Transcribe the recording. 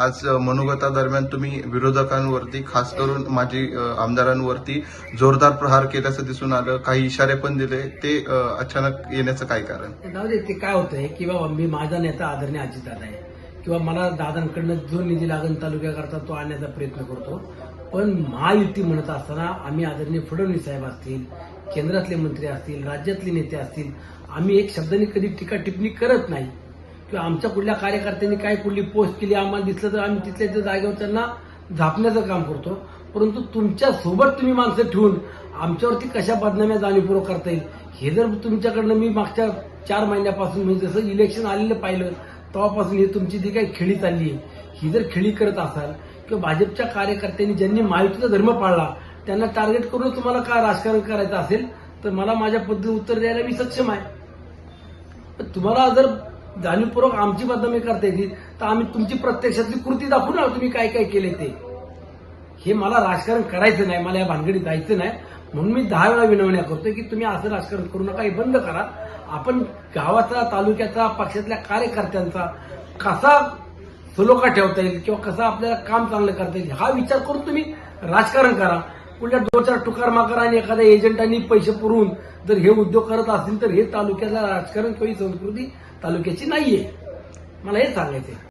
आज मनोगता मनोगतादरम्यान तुम्ही विरोधकांवरती खास करून माजी आमदारांवरती जोरदार प्रहार केल्याचं दिसून आलं. काही इशारे पण दिले. ते अचानक येण्याचं काय कारण? जाऊ दे ते काय होतंय की बाबा मी माझा नेता आदरणीय अजितदादा आहे. किंवा मला दादांकडनं जो निधी लागेल तालुक्याकरता तो आणण्याचा प्रयत्न करतो. पण महायुती म्हणत असताना आम्ही आदरणीय फडणवीस साहेब असतील केंद्रातले मंत्री असतील राज्यातले नेते असतील आम्ही एक शब्दाने कधी टीका टिप्पणी करत नाही. किंवा आमच्या कुठल्या कार्यकर्त्यांनी काय कुठली पोस्ट केली आम्हाला दिसलं तर आम्ही तिथल्या त्या जागेवर त्यांना झापण्याचं काम करतो. परंतु तुमच्यासोबत तुम्ही माणसं ठेवून आमच्यावरती कशा बदनाम्या जाणीवपूर्वक करता येईल? हे जर तुमच्याकडनं मी मागच्या चार महिन्यापासून म्हणजे जसं इलेक्शन आलेलं पाहिलं तेव्हापासून हे तुमची जी काही खेळी चालली आहे ही जर खेळी करत असाल किंवा भाजपच्या कार्यकर्त्यांनी ज्यांनी महायुतीचा धर्म पाळला त्यांना टार्गेट करून तुम्हाला काय राजकारण करायचं असेल? तर मला माझ्या पद्धतीने उत्तर द्यायला मी सक्षम आहे. तुम्हाला जर जाणीवपूर्वक आमची बदनामी करता येतील तर आम्ही तुमची प्रत्यक्षातली कृती दाखवू ना तुम्ही काय काय केले ते. हे मला राजकारण करायचं नाही मला या भानगडीत जायचं नाही. म्हणून मी दहा वेळा विनवण्या करतोय की तुम्ही असं राजकारण करू नका हे बंद करा. आपण गावाचा तालुक्याचा पक्षातल्या कार्यकर्त्यांचा कसा सलोखा ठेवता येईल किंवा कसं आपल्याला काम चांगलं करता येईल हा विचार करून तुम्ही राजकारण करा. कुठल्या दोन चार टुकार माकार आणि एखाद्या एजंटांनी पैसे पुरवून जर हे उद्योग करत असतील तर हे तालुक्याला राजकारण किंवा संस्कृती तालुक्याची नाहीये. मला हे सांगायचंय.